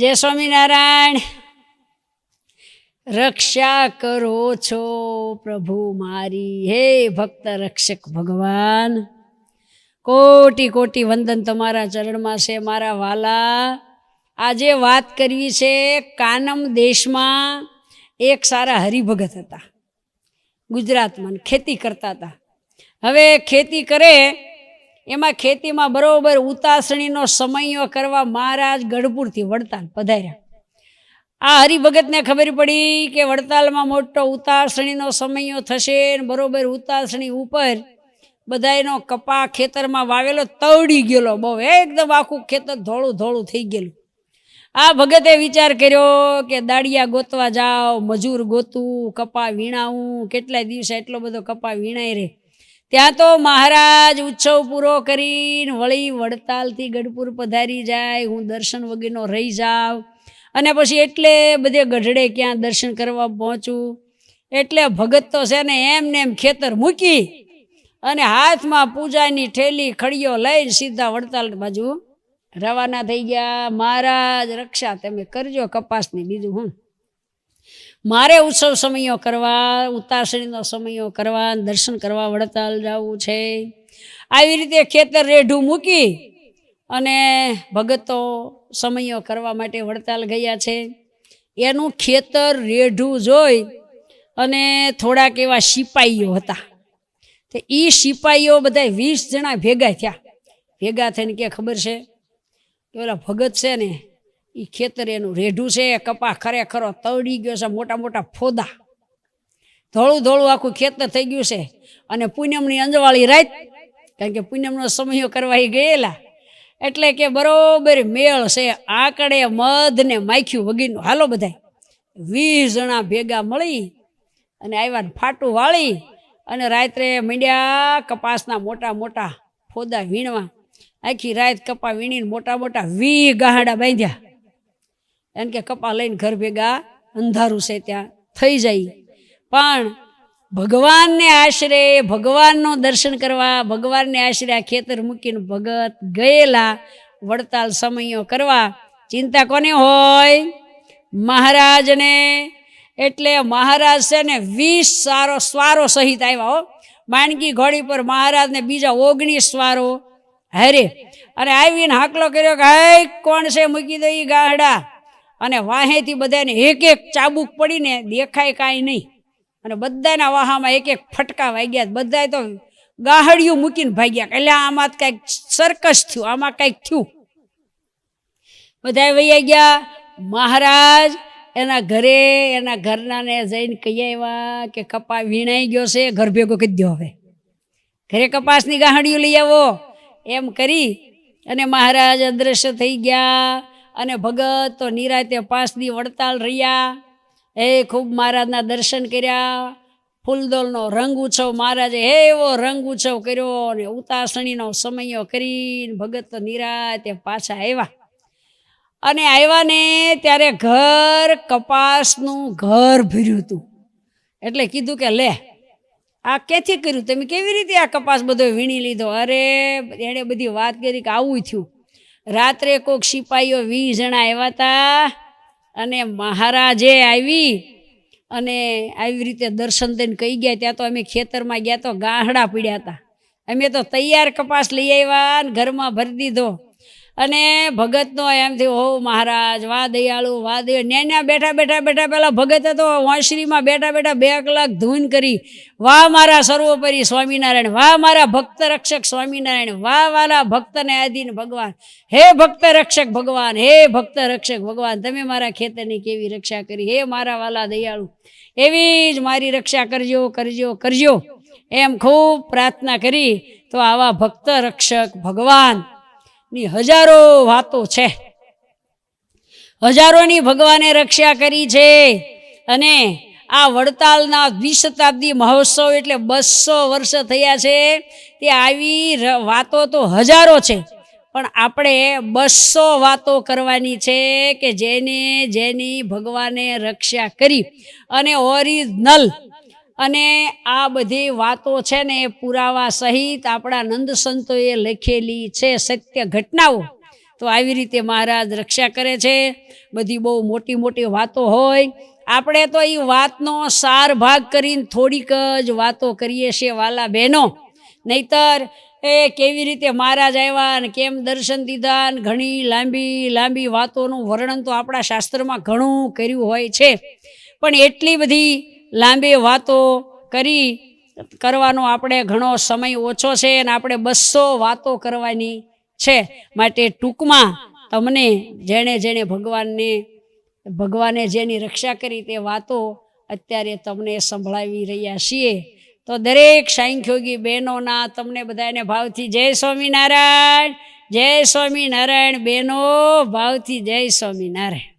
જય સ્વામિનારાયણ. રક્ષા કરો છો પ્રભુ મારી. હે ભક્ત રક્ષક ભગવાન. કોટી કોટી વંદન તમારા ચરણમાં છે મારા વાલા. આજે વાત કરવી છે કાનમ દેશમાં એક સારા હરિભગત હતા. ગુજરાતમાં ખેતી કરતા હતા. હવે ખેતી કરે એમાં ખેતીમાં બરોબર ઉતાસણીનો સમયો કરવા મહારાજ ગઢપુરથી વડતાલ પધાર્યા. આ હરિભગતને ખબર પડી કે વડતાલમાં મોટો ઉતાસણીનો સમયો થશે ને બરોબર ઉતાસણી ઉપર બધાયનો કપા ખેતરમાં વાવેલો તવડી ગયેલો, બહુ એકદમ આખું ખેતર ધોળું ધોળું થઈ ગયેલું. આ ભગતે વિચાર કર્યો કે દાડિયા ગોતવા જાઓ, મજૂર ગોતું, કપા વીણાવું, કેટલાય દિવસે એટલો બધો કપા વીણાય રે. ત્યાં તો મહારાજ ઉત્સવ પૂરો કરીને વળી વડતાલથી ગઢપુર પધારી જાય, હું દર્શન વગેરેનો રહી જાઉં. અને પછી એટલે બધે ગઢડે ક્યાં દર્શન કરવા પહોંચું. એટલે ભગત તો છે ને એમ ને એમ ખેતર મૂકી અને હાથમાં પૂજાની ઠેલી ખડીયો લઈને સીધા વડતાલ બાજુ રવાના થઈ ગયા. મહારાજ, રક્ષા તમે કરજો કપાસની બીજું હું. મારે ઉત્સવ સમયો કરવા, ઉતાસણીનો સમયો કરવા, દર્શન કરવા વડતાલ જવું છે. આવી રીતે ખેતર રેઢું મૂકી અને ભગતો સમયો કરવા માટે વડતાલ ગયા છે. એનું ખેતર રેઢું જોઈ અને થોડાક એવા સિપાહીઓ હતા. તો એ સિપાહીઓ બધા વીસ જણા ભેગા થયા. ભેગા થઈને કે ખબર છે? કે ઓલા ભગત છે ને એ ખેતર એનું રેઢું છે, કપા ખરેખરો તળી ગયો છે, મોટા મોટા ફોદા. ધોળું ધોળું આખું ખેતર થઈ ગયું છે. અને પૂનમની અંજવાળી રાત, કારણ કે પૂનમનો સમયો કરવા ગયેલા. એટલે કે બરોબર મેળ છે, આકડે મધ ને માખ્યું વગીરનું હાલો બધાય. વીસ જણા ભેગા મળી અને આવ્યા ફાટું વાળી અને રાત્રે મીંડ્યા કપાસના મોટા મોટા ફોદા વીણવા. આખી રાત કપા વીણીને મોટા મોટા વી ગાહડા બાંધ્યા. એમ કે કપા લઈને ઘર ભેગા અંધારું છે ત્યાં. થઈ જાય. પણ ભગવાનને આશરે, ભગવાનનો દર્શન કરવા, ભગવાનને આશરે આ ખેતર મૂકીને ભગત ગયેલા, વડતાલ સમયો કરવા. ચિંતા કોને હોય? મહારાજને. એટલે મહારાજ છે ને વીસ સારો સ્વારો સહિત આવ્યા હો. માણકી ઘોડી પર મહારાજને બીજા ઓગણીસ સ્વારો. હરે અને આવીને હાકલો કર્યો કે હે કોણ છે? મૂકી દો ઈ ગાહડા અને વાહેથી બધાને એક એક ચાબુક પડીને દેખાય કાંઈ નહીં. અને બધાના વાહામાં એક એક ફટકા વાગ્યા બધાએ તો ગાહડિયું મૂકીને ભાગ્યા એટલે આમાં કંઈક સરકસ થયું, આમાં કંઈક થયું. બધાએ વૈયા ગયા, મહારાજ, એના ઘરે, એના ઘરનાને જઈને કહી આવ્યા કે કપા વીણાઈ ગયો છે, ઘર ભેગો કહી દો હવે. ઘરે કપાસની ગાહડીઓ લઈ આવો. એમ કરી અને મહારાજ અદ્રશ્ય થઈ ગયા. અને ભગત તો નિરાતે પાંચ દી વડતાલ રહ્યા. એ ખૂબ મહારાજના દર્શન કર્યા. ફૂલદોલનો રંગ ઉત્સવ મહારાજે એવો રંગ ઉત્સવ કર્યો અને ઉતાસણીનો સમયો કરીને ભગત તો નિરાતે પાછા આવ્યા. અને આવ્યા ને ત્યારે ઘર કપાસનું ઘર ભર્યું હતું. એટલે કીધું કે લે, આ ક્યાંથી કર્યું? તમે કેવી રીતે આ કપાસ બધો વીણી લીધો? અરે, એણે બધી વાત કરી કે આવું થયું. રાત્રે કોઈક સિપાહીઓ વીસ જણા આવ્યા હતા અને મહારાજે આવી અને આવી રીતે દર્શન દઈને કહી ગયા. ત્યાં તો અમે ખેતરમાં ગયા તો ગાહડા પીડ્યા હતા. અમે તો તૈયાર કપાસ લઈ આવ્યા ને ઘરમાં ભરી દીધો. અને ભગતનો એમ થયું હો મહારાજ, વાહ દયાળુ, વાહ દયા ન્યા બેઠા બેઠા બેઠા પહેલાં ભગતે તો વાંસળીમાં બેઠા બેઠા બે કલાક ધૂન કરી, વાહ મારા સર્વોપરી સ્વામિનારાયણ, વાહ મારા ભક્ત રક્ષક સ્વામિનારાયણ, વાહ વાલા ભક્તને આધીન ભગવાન, હે ભક્ત રક્ષક ભગવાન, હે ભક્ત રક્ષક ભગવાન, તમે મારા ખેતરની કેવી રક્ષા કરી? હે મારા વાલા દયાળુ, એવી જ મારી રક્ષા કરજો કરજો કરજો. એમ ખૂબ પ્રાર્થના કરી, તો આવા ભક્ત રક્ષક ભગવાન ની હજારો વાતો છે. હજારોની ભગવાને રક્ષા કરી છે અને આ વડતાલના દ્વિશતાબ્દી મહોત્સવ એટલે બસો વર્ષ થયા છે. તે આવી વાતો તો હજારો છે, પણ આપણે બસો વાતો કરવાની છે કે જેને જેની ભગવાને રક્ષા કરી. અને ઓરિજિનલ અને આ બધી વાતો છે ને એ પુરાવા સહિત આપણા નંદ સંતોએ લખેલી છે સત્ય ઘટનાઓ. તો આવી રીતે મહારાજ રક્ષા કરે છે. બધી બહુ મોટી મોટી વાતો હોય. આપણે તો એ વાતનો સાર ભાગ કરીને થોડીક જ વાતો કરીએ છીએ વાલા બહેનો. નહીતર એ કેવી રીતે મહારાજ આવ્યા ને કેમ દર્શન દીધા ને ઘણી લાંબી લાંબી વાતોનું વર્ણન તો આપણા શાસ્ત્રમાં ઘણું કર્યું હોય છે. પણ એટલી બધી લાંબી વાતો કરી કરવાનો આપણે ઘણો સમય ઓછો છે અને આપણે બસો વાતો કરવાની છે. માટે ટૂંકમાં તમને જેણે જેણે ભગવાનને, ભગવાને જેની રક્ષા કરી તે વાતો અત્યારે તમને સંભળાવી રહ્યા છીએ. તો દરેક સાંખ્યોગી બહેનોના તમને બધાને ભાવથી જય સ્વામિનારાયણ જય સ્વામિનારાયણ બહેનો, ભાવથી જય સ્વામિનારાયણ.